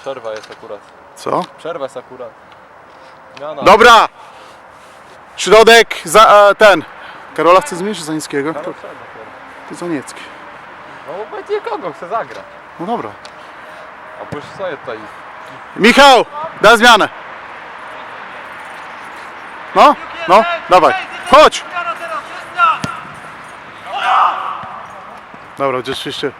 przerwa jest akurat. Co? Przerwa jest akurat. Zmiana. Dobra! Środek za e, ten. Karola chce zmienić za niskiego? Karol To, to za niecki. No obojętnie kogo chce zagrać. No dobra. A później sobie tutaj. Michał, daj zmianę. No, no, dawaj. Chodź! Dobra, rzeczywiście.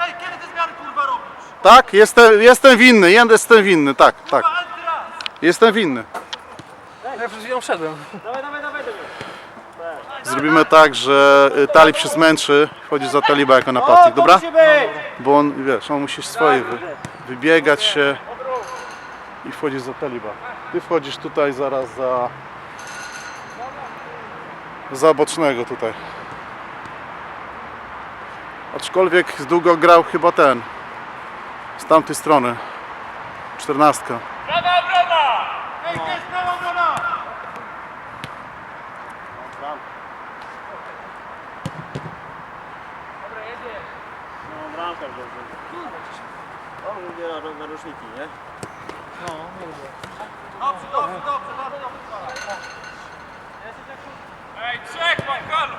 Ej, kiedy te zmiany kurwa robisz? Tak, jestem, jestem winny, jestem winny, tak, tak. Jestem winny. Ja przed chwilą wszedłem. Dawaj, dawaj, dawaj. Zrobimy tak, że y, Talib się zmęczy, wchodzi za Taliba jako napastnik, dobra? Bo on, wiesz, on musi swoje wy, wybiegać się i wchodzi za Taliba. Ty wchodzisz tutaj zaraz za za bocznego tutaj. Aczkolwiek długo grał chyba ten z tamtej strony. Czternastka. Brawa, brawa! Ej, gdzie jest prawa obrona? No, bramka wziął. On lubi na- naruczniki, nie? No, mówię. Dobrze, dobrze, dobrze, dobrze, dobrze. Ej, trzech mam kalu!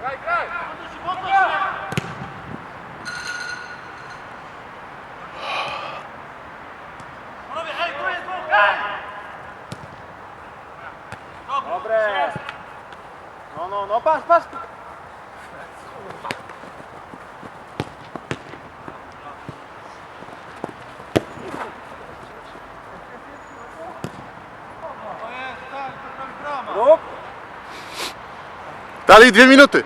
Graj, graj! Podnoś się, podnoś się! Panowie, ej, tu jest dwóch, ej! Dobre! No, no, no, patrz, patrz! To jest, tak, to prawie brama. Rób! Talib dwie minuty.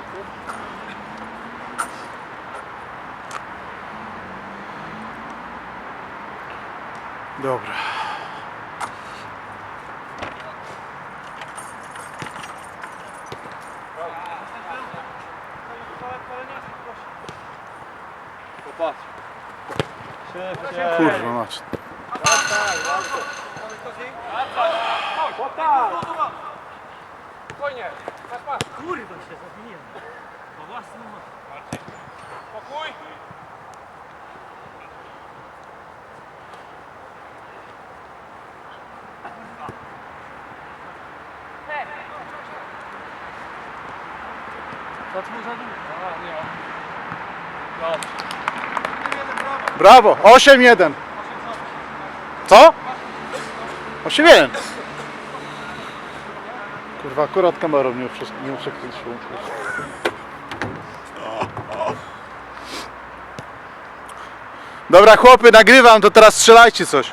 Dobra. Kurwa mać. Spokojnie. Kurwa się zawiniłem. Po własnym Pokój. Brawo, 8-1. Co? 8-1. Kurwa, akurat kamerą nie, przes- nie przekręciłem. Dobra chłopy, nagrywam, to teraz strzelajcie coś.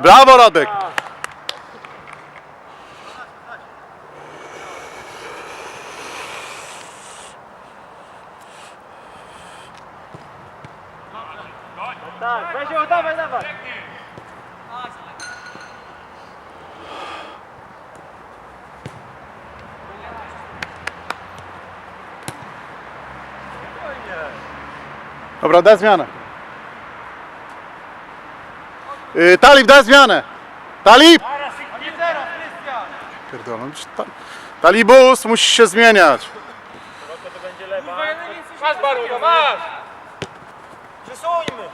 Brawo Radek! Tak, weź ją, dawaj, dawaj. Dobra, daj zmianę. Yy, Talib, daj zmianę. Talib! A nie. Pierdolę. Ta, talibus musi się zmieniać. To będzie lewa. Masz Baruja, masz! Przesuńmy.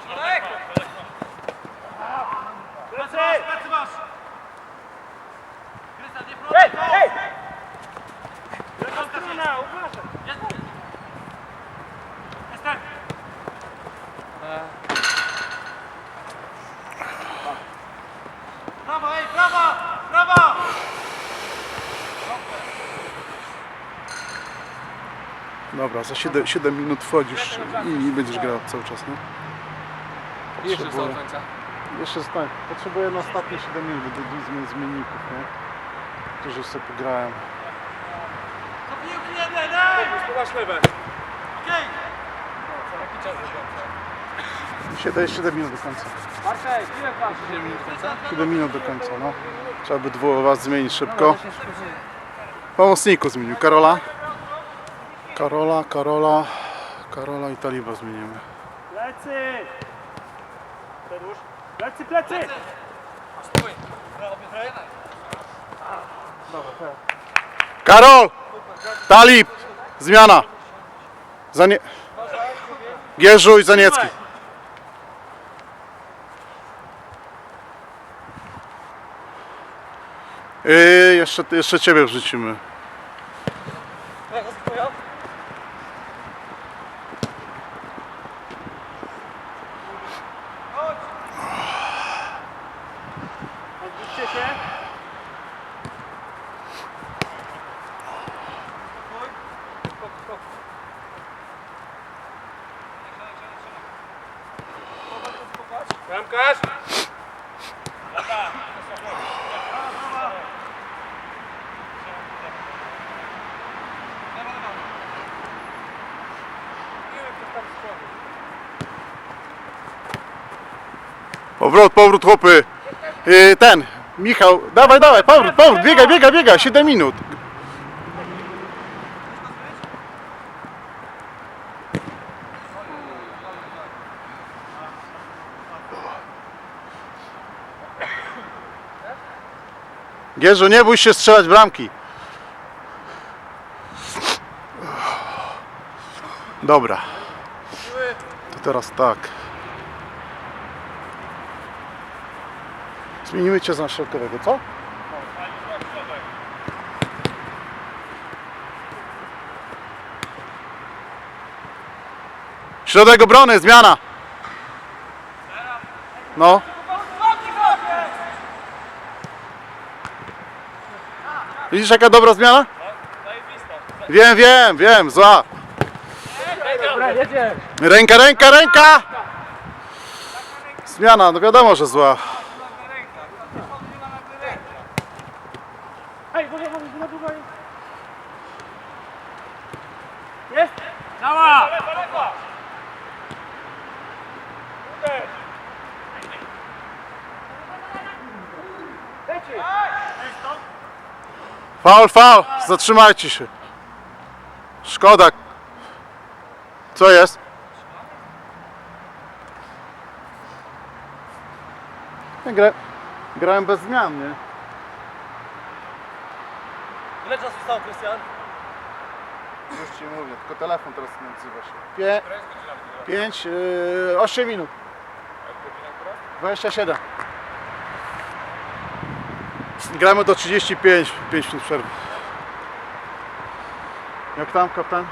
Plecy, plecy masz. Krystian, nie prowadź. Ej, ej! Lewa strona, uważaj. Jestem. Prawa, ej, prawa, prawa! Dobra, za 7, 7 minut wchodzisz i, i będziesz grał cały czas, nie? Jeszcze Potrzebuję- do końca. Jeszcze tak, potrzebuję na ostatnie 7 minut do, zmian zmienników, nie? Którzy sobie pograłem. Do piłki jeden, ej! Spływasz lewe. Okej. Co jaki czas do końca? 7, 7 minut do końca. Marszej, ile masz? 7 minut końca? 7 minut do końca, no. Trzeba by było was zmienić szybko. Pomocniku zmienił. Karola? Karola, Karola, Karola i Taliba zmienimy. Plecy! Przedłuż. Plecy, plecy! Piotrek. Karol! Talib! Zmiana! Zanie... Gierzu i Zaniecki. Yy, jeszcze, jeszcze Ciebie wrzucimy. Brawo, spokojnie. Odwróćcie się. Skok, skok. Bramkarz! Powrót, powrót chłopy. Yy, ten, Michał, dawaj, dawaj, powrót, powrót, biegaj, biegaj, biegaj, 7 minut. Gierzu, nie bój się strzelać bramki. Dobra. To teraz tak. Zmienimy cię środkowego, co? Środek obrony, zmiana. No. Widzisz jaka dobra zmiana? Wiem, wiem, wiem, zła. Ręka, ręka, ręka! Zmiana, no wiadomo, że zła. Hej, bo ja mam na długo jest. Jest? Działa! Faul, faul, zatrzymajcie się. Szkoda. Co jest? Ja gra... Grałem bez zmian, nie? Ile czasu zostało, Krystian? Już ci mówię, tylko telefon teraz nie odzywa się. Pie... 5, yy, 8 minut. 27. Gramy do 35, 5 minut przerwy. Jak tam, kapitan?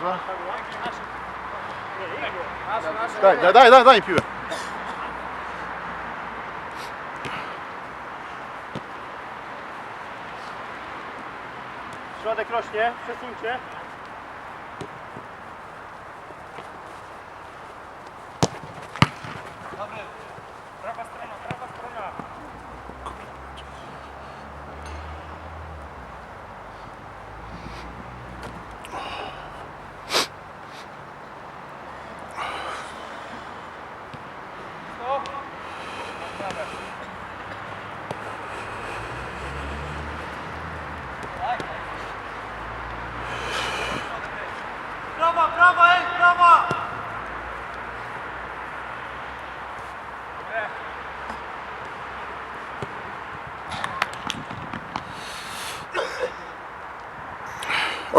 Dobrze? Daj, daj, daj, daj, daj piłę. Środek rośnie, przesuńcie.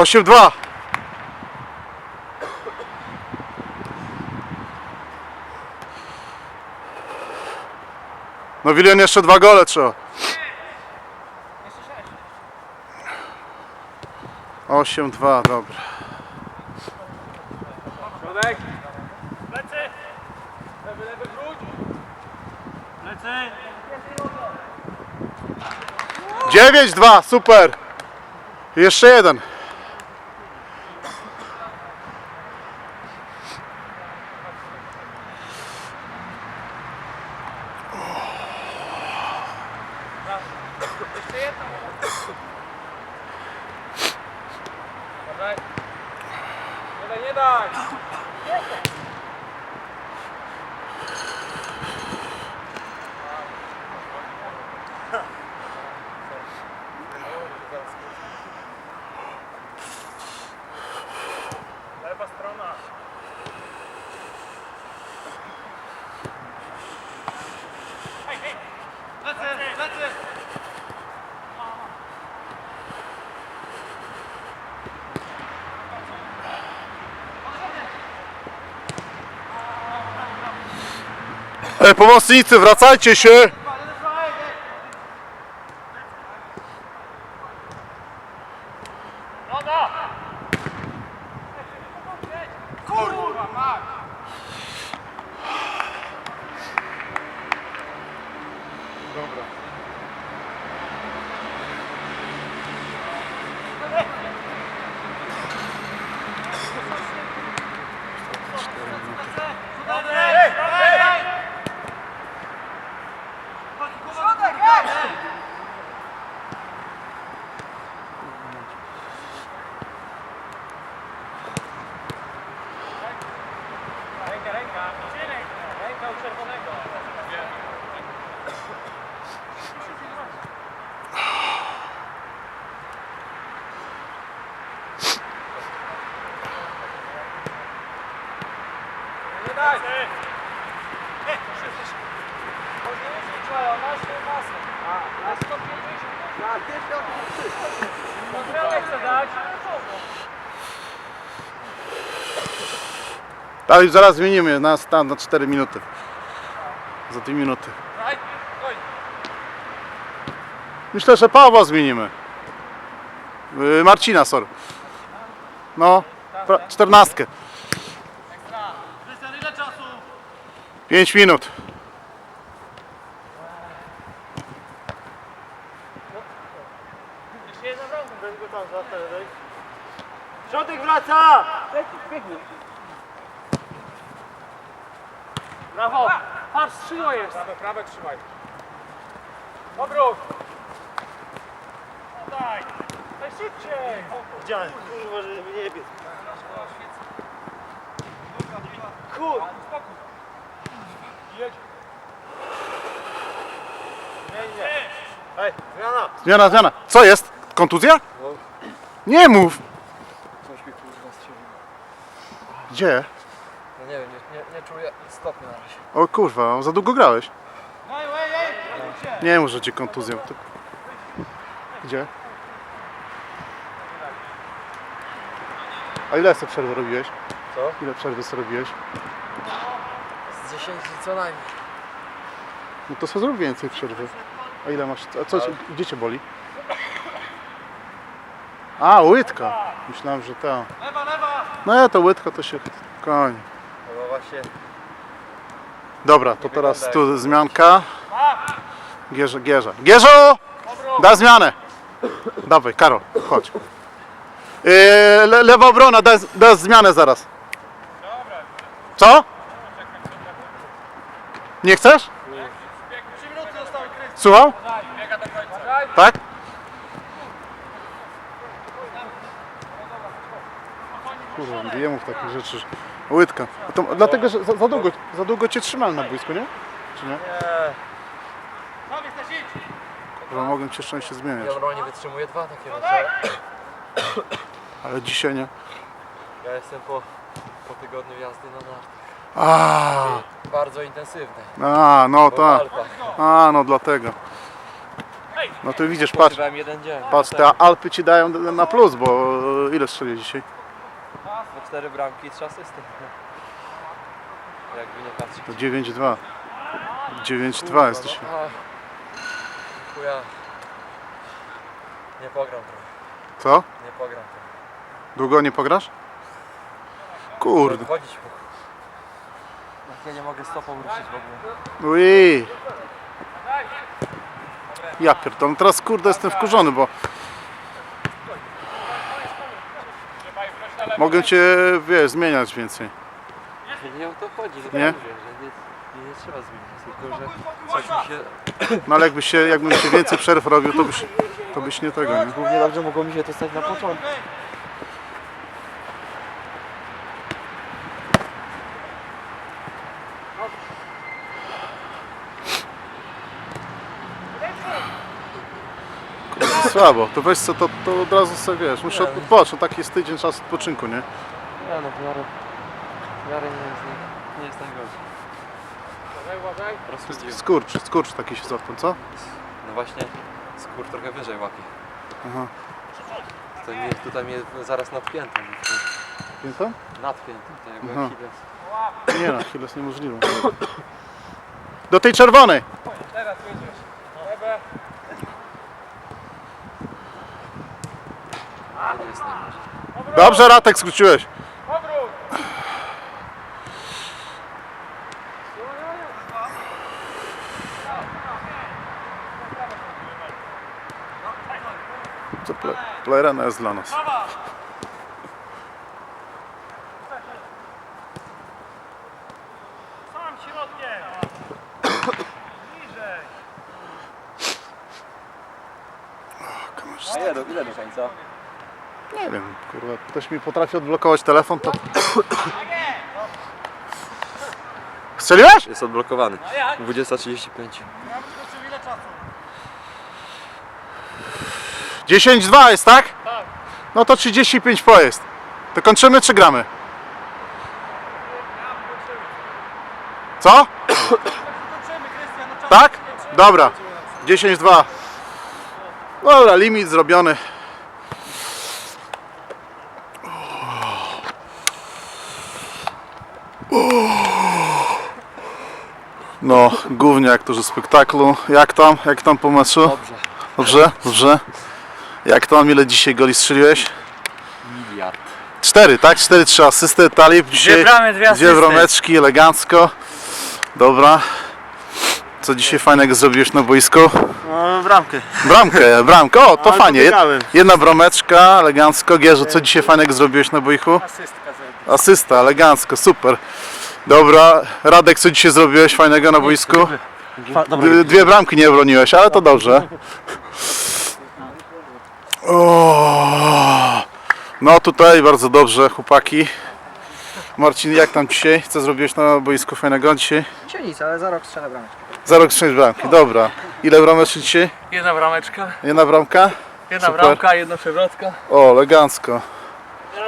8-2. No Wilion jeszcze dwa gole trzeba. 8-2, dobra. Środek. Plecy. Lewy, lewy, super. Jeszcze jeden. Pomocnicy, wracajcie się! Kurwa, mać! Dobra. Ręka, ręka. Ręka u czerwonego. Nie daj! Można nie zliczyła, ona się masę. Na 150. Kontrolę chcę dać. Ale już zaraz zmienimy na stan na 4 minuty. Za 2 minuty. Myślę, że Pawła zmienimy. Yy, Marcina, sorry. No, pra- 14. Krystian, ile czasu? 5 minut. Jeszcze jedna bramka. Weź go tam za ten, Środek wraca! Brawo! Patrz, skrzydło jest! Prawe, prawe trzymaj. Obrót! Daj! Daj szybciej! Widziałem, kurwa, że nie biec. Kur... Spokój. Jedź. Nie, nie. Hej, zmiana! Zmiana, zmiana. Co jest? Kontuzja? Nie mów. Coś mi kurwa strzeliło. Gdzie? Nie czuję stopnia na razie. O kurwa, za długo grałeś. Ej, ej, ej! Nie mów, że cię kontuzją. Ty- Gdzie? A ile sobie przerwy robiłeś? Co? Ile przerwy sobie robiłeś? Z 10 co najmniej. No to sobie zrób więcej przerwy. A ile masz? A co, gdzie cię boli? A, łydka. Myślałem, że ta. Lewa, lewa! No ja to łydka to się koń. Właśnie Dobra, to teraz tu zmianka. Gierze, Gierze. Gierzo! Da zmianę. Dawaj, Karol, chodź. Yy, le, lewa obrona, da, da zmianę zaraz. Co? Nie chcesz? Słuchał? Tak? Kurwa, nie mów takich rzeczy. Łydka. A To, dlatego, że za, za, długo, za długo cię trzymałem na boisku, nie? Czy nie? Że mogłem cię szczęście zmieniać. Ja normalnie wytrzymuję dwa takie mecze. Ale dzisiaj nie. Ja jestem po, po tygodniu jazdy na nartach. A, Bardzo intensywnej. a no tak. A, no dlatego. No to widzisz, patrz, jeden dzień. patrz, te Alpy ci dają na plus, bo e, ile strzeli dzisiaj? Cztery bramki i trzy asysty. Jakby nie patrzeć. To 9-2. 9-2 jest dzisiaj. No, chuja. Nie pogram trochę. Co? Nie pogram trochę. Długo nie pograsz? Kurde. Chodzić po... Jak ja nie mogę stopą ruszyć w ogóle. Ui. Ja pierdolę, teraz kurde jestem wkurzony, bo mogę cię, wiesz, zmieniać więcej. Nie o to chodzi, że Nie? Mówię, że nie, nie, nie trzeba zmieniać, tylko że coś mi się... No ale jakbyś się, jakbym się więcej przerw robił, to byś, to byś nie tego, nie? Równie dobrze mogło mi się to stać na początku. Słabo, to weź co, to, to od razu sobie wiesz, muszę odpocząć, no taki jest tydzień czasu odpoczynku, nie? Nie no, w miarę, w miarę nie jest, nie, jest najgorzej. Uważaj, uważaj. Rozchodziłem. Skurcz, skurcz taki się zatknął, co? No właśnie, skór trochę wyżej łapie. Aha. Tutaj mnie, tutaj mnie zaraz nadpiętą. Pięta? Nadpiętą, to jakby Aha. Achilles. Nie no, Achilles niemożliwe. Do tej czerwonej. Teraz jedziesz. Lewe. Dobrze, Ratek skróciłeś. Co ple, plerena jest dla nas. Sam środkiem. A ile do, ile do końca? Nie wiem, kurwa, ktoś mi potrafi odblokować telefon, to... Strzeliłeś? Jest odblokowany. 20.35. 10-2 jest, tak? Tak. No to 35 po jest. To kończymy czy gramy? Co? Tak? Dobra. 10-2. Dobra, limit zrobiony. No, gówniak to, że spektaklu. Jak tam? Jak tam po meczu? Dobrze. Dobrze? Dobrze? Jak tam? Ile dzisiaj goli strzeliłeś? Miliard. Cztery, tak? Cztery, trzy asysty, talib. Dzisiaj bramy, dwie dwie asysty. brameczki, elegancko. Dobra. Co dzisiaj fajnego zrobiłeś na boisku? No, bramkę. Bramkę, bramkę, o to Ale fajnie. Jed, jedna brameczka, elegancko. Gierzu, co dzisiaj fajnego zrobiłeś na boisku? Asystka. Asysta, elegancko, super. Dobra, Radek, co dzisiaj zrobiłeś fajnego na boisku? D- Dwie bramki nie broniłeś, ale to dobrze. O, no tutaj bardzo dobrze, chłopaki. Marcin, jak tam dzisiaj? Co zrobiłeś na boisku fajnego dzisiaj? Dzisiaj nic, ale za rok strzelę brameczkę. Za rok sześć bramki, dobra. Ile brameczek dzisiaj? Jedna brameczka. Jedna bramka? Jedna Super. bramka, jedna przewrotka. O, elegancko.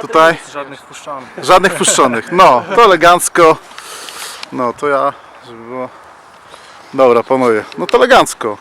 Tutaj Żadnych wpuszczonych. żadnych puszczonych. No, to elegancko. No, to ja, żeby było... Dobra, panowie, no to elegancko.